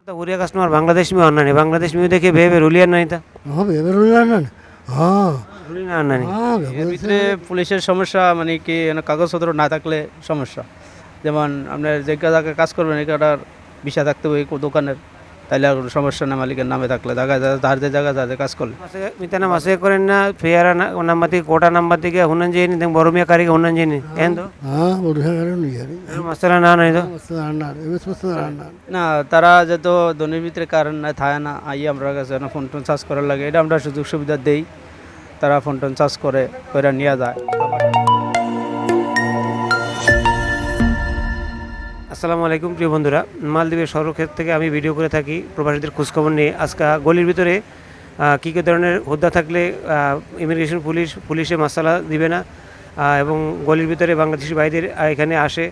आता urea customer Bangladesh में आना नहीं बांग्लादेश में देखे भे भे रुलिया नहीं था হ্যাঁ বেরোলেন না হ্যাঁ রুলি না আনা नहीं হ্যাঁ এর ভিতরে পুলিশের সমস্যা মানে কি মানে কাগজপত্র না থাকলে সমস্যা যেমন আপনার যে জায়গায় কাজ করবেন এটার বিষয় থাকতে হবে কো- দোকানের তাইলে আর সমস্যা না মালিকের নামে থাকলে। দেখা যায় তার যে জায়গা যাতে কাজ করলে। na fiara na nama ti kota nama tiga hunan jeni teng borumia kari ke hunan jeni endo হ্যাঁ। বড়িয়া গাড়ি নিয়ে masalah na na itu মস্ত রান্নার এবার মস্ত রান্নার না তারা যেহেতু দনির ভিতরে কারণ না থাকে না আই আমরা কাছে ফোন টোন চার্জ করার লাগে। এটা আমরা সুযোগ সুবিধা দেই। তারা ফোন টোন চার্জ করে করে নিয়ে যায়। আসসালামু আলাইকুম প্রিয় বন্ধুরা। মালদ্বীপের সর্বক্ষেত্র থেকে আমি ভিডিও করে থাকি প্রবাসীদের খোঁজখবর নিয়ে। আজকে গলির ভিতরে কী কী ধরনের হুদ্দা থাকলে ইমিগ্রেশন পুলিশ পুলিশে মাসালা দিবে না এবং গলির ভিতরে বাংলাদেশি ভাইদের এখানে আসে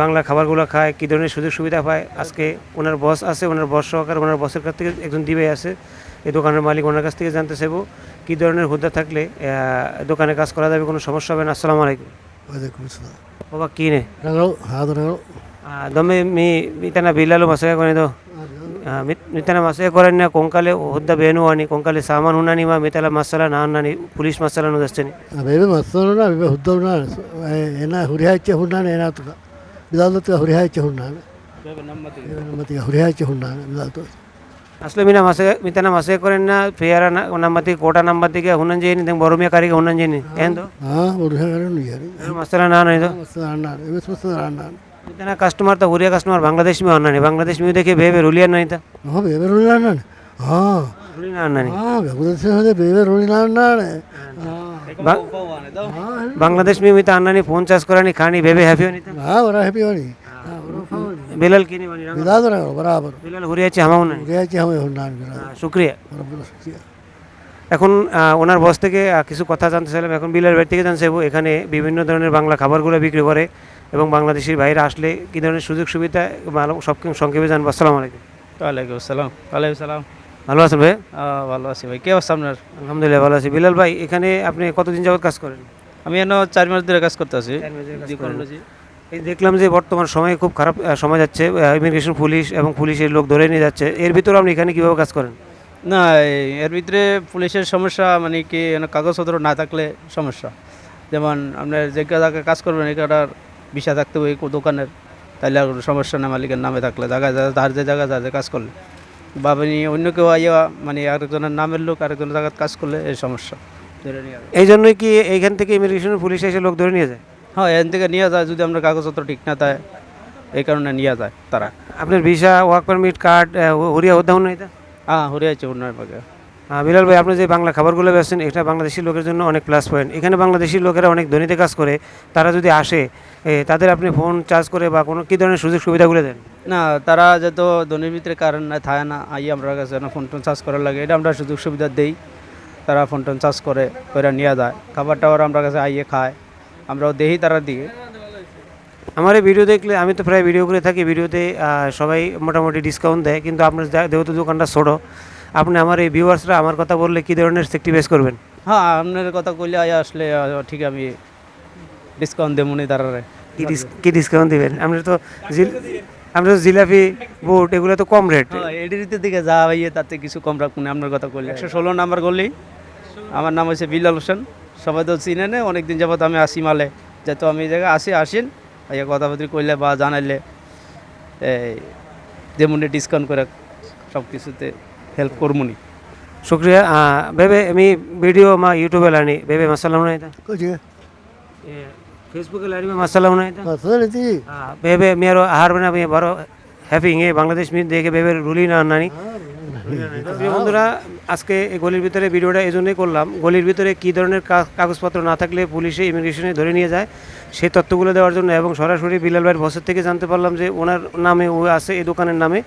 বাংলা খাবারগুলো খায় কী ধরনের সুযোগ সুবিধা পায়। আজকে ওনার বস আছে ওনার বস সহকারে ওনার বসের কাছ থেকে একজন দিবে আছে এই দোকানের মালিক ওনার কাছ থেকে জানতে চাইব কী ধরনের হুদ্দা থাকলে দোকানে কাজ করা যাবে কোনো সমস্যা হবে না। আসসালামু আলাইকুম। ওয়ালাইকুম আসসালাম। বাবা কী নে దొమ్మి మీ మితన బిల్లలు మసగా కొనేదో? మితన మసగా కొరని కొంకలి వద్ద బేను అని కొంకలి సామాన్ ఉన్నాని మా మితల మస్సల నాన్నని పులిస్ మస్సలను దస్తని. అవేమి మస్తలు అవి హుద్ద ఉన్నాను ఏనా హురిహాయిచ్చే ఉన్నాను ఏనాతుగా విధాలతో ఉన్నాను నమ్మతిగా హురిహాయిచ్చే ఉన్నాను విధాలతో అసలు మీ మస మితన మసగా కొరన్న పేర నమ్మతి కోట నమ్మతిగా ఉన్నం చేయని బొరుమే కారిగా ఉన్నం చేయని ఏందో? మస్తల నాన్న ఏదో మస్తలు అన్నారు इतना कस्टमर तो उरिया कस्टमर बांग्लादेश में आना नहीं बांग्लादेश में देखिए बेबे रुलिया नहीं था हाँ बेबे रुलिया ना हाँ रुलिया आना नहीं हाँ बांग्लादेश में बेबे रुलिया ना बांग्लादेश में तो आना नहीं फोन चार्ज करा नहीं खानी बेबे हैप्पी होनी था हाँ बड़ा हैप्पी होनी बिलल की नहीं बनी बिलाल रहा बराबर बिलल हुरिया ची हमाउन हुरिया ची हमें हुनान शुक्रिया शुक्रिया এখন ওনার বস থেকে কিছু কথা জানতে চাইলাম এখন বিলার বাড়ি থেকে জানতে চাইব এখানে বিভিন্ন ধরনের বাংলা খাবারগুলো বিক্রি করে এবং বাংলাদেশের বাইরে আসলে কী ধরনের সুযোগ সুবিধা সব সংক্ষেপে জানব। আসসালামু আলাইকুম। ওয়ালাইকুম আসসালাম। ওয়ালাইকুম সালাম ভালো আছেন ভাই? ভালো আছি ভাই। কে অবস্থা আপনার? আলহামদুলিল্লাহ ভালো আছি। বিলাল ভাই এখানে আপনি কতদিন যাবত কাজ করেন? আমি এনে চার মাস ধরে কাজ করতে আছি। এই দেখলাম যে বর্তমান সময়ে খুব খারাপ সময় যাচ্ছে। ইমিগ্রেশন পুলিশ এবং পুলিশের লোক ধরে নিয়ে যাচ্ছে। এর ভিতরে আপনি এখানে কীভাবে কাজ করেন? না এর ভিতরে পুলিশের সমস্যা মানে কি কাগজপত্র না থাকলে সমস্যা। যেমন আপনার যে কাজ করবেন এটার বিষয় থাকতে হবে দোকানের। তাহলে আর সমস্যা না মালিকের নামে থাকলে। জায়গা যায় তার যে জায়গা যাতে কাজ করলে। বা আপনি অন্য কেউ আইয়া মানে আরেকজনের নামের লোক আরেকজনের জায়গায় কাজ করলে এই সমস্যা। ধরে নিয়ে যাবে। এই জন্যই কি এইখান থেকে ইমিগ্রেশন পুলিশ এসে লোক ধরে নিয়ে যায়? হ্যাঁ এখান থেকে নিয়ে যায় যদি আপনার কাগজপত্র ঠিক না থাকে। এই কারণে নিয়ে যায় তারা। আপনার ভিসা ওয়ার্ক পারমিট কার্ড হরিয়া এটা? হ্যাঁ হরিয়াছে উন্নয়ন পাকে আহ, বিলাল ভাই আপনি যে বাংলা খাবারগুলো বেচছেন এটা বাংলাদেশি লোকের জন্য অনেক প্লাস পয়েন্ট এখানে বাংলাদেশি লোকেরা অনেক ধনীতে কাজ করে তারা যদি আসে এ, তাদের আপনি ফোন চার্জ করে বা কোনো কী ধরনের সুযোগ সুবিধাগুলো দেন? না তারা যেহেতু দনির ভিতরে কারণ না থাকে না আই আমরা কাছে ফোন টোন চার্জ করার লাগে এটা আমরা সুযোগ সুবিধা দেই। তারা ফোন টোন চার্জ করে করে নিয়ে যায়। খাবার টাবার আমরা কাছে আইয়ে খায় আমরাও দেই তারা দিয়ে। আমার এই ভিডিও দেখলে আমি তো প্রায় ভিডিও করে থাকি ভিডিওতে সবাই মোটামুটি ডিসকাউন্ট দেয় কিন্তু আপনার যেহেতু দোকানটা ছোটো আপনি আমার এই ভিউয়ার্সরা আমার কথা বললে কী ধরনের বেস করবেন? হ্যাঁ আপনার কথা কইলে আসলে ঠিক আমি ডিসকাউন্ট দেবো নি তারারে। কি ডিসকাউন্ট দিবেন? আপনি তো জিল আপনি তো জিলাপি বুট এগুলো তো কম রেট হ্যাঁ এডিরিতে দিকে যা ভাইয়ে তাতে কিছু কম রাখুন আপনার কথা কইলে। একশো ষোলো নাম্বার গলি আমার নাম হচ্ছে বিলাল হোসেন। সবাই তো চিনে নে অনেকদিন যাবত আমি আসি মালে। যেহেতু আমি এই জায়গায় আসি আসেন ভাইয়া কথাবার্তি কইলে বা জানাইলে এই যেমন ডিসকাউন্ট করে সব কিছুতে হেল্প করমুনি শুক্রিয়া। বেবে আমি ভিডিও মা ইউটিউবে બેબે বেবে মাসালাম હતા ফেসবুকে ફેસબુકે মাসালাম મેં বেবে আমি હતા আহার હતી আমি બેબે হ্যাপি ইংয়ে বাংলাদেশ মিট দেখে বেবে রুলি না নানি প্রিয় বন্ধুরা আজকে এই গলির ভিতরে ভিডিওটা এই জন্যই করলাম গলির ভিতরে কী ধরনের কাগজপত্র না থাকলে পুলিশে ইমিগ্রেশনে ধরে নিয়ে যায় সেই তথ্যগুলো দেওয়ার জন্য এবং সরাসরি বিলাল ভাইয়ের বসের থেকে জানতে পারলাম যে ওনার নামে ও আছে এই দোকানের নামে।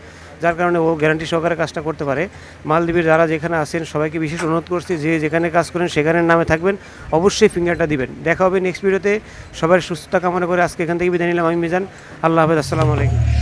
যার কারণে ও গ্যারান্টি সহকারে কাজটা করতে পারে। মালদ্বীপের যারা যেখানে আসেন সবাইকে বিশেষ অনুরোধ করছি, যে যেখানে কাজ করেন সেখানের নামে থাকবেন, অবশ্যই ফিঙ্গারটা দিবেন। দেখা হবে নেক্সট ভিডিওতে সবার সুস্থতা কামনা করে আজকে এখান থেকে বিদায় নিলাম। আমি মিজান, আল্লাহ হাফেজ, আসসালামু আলাইকুম।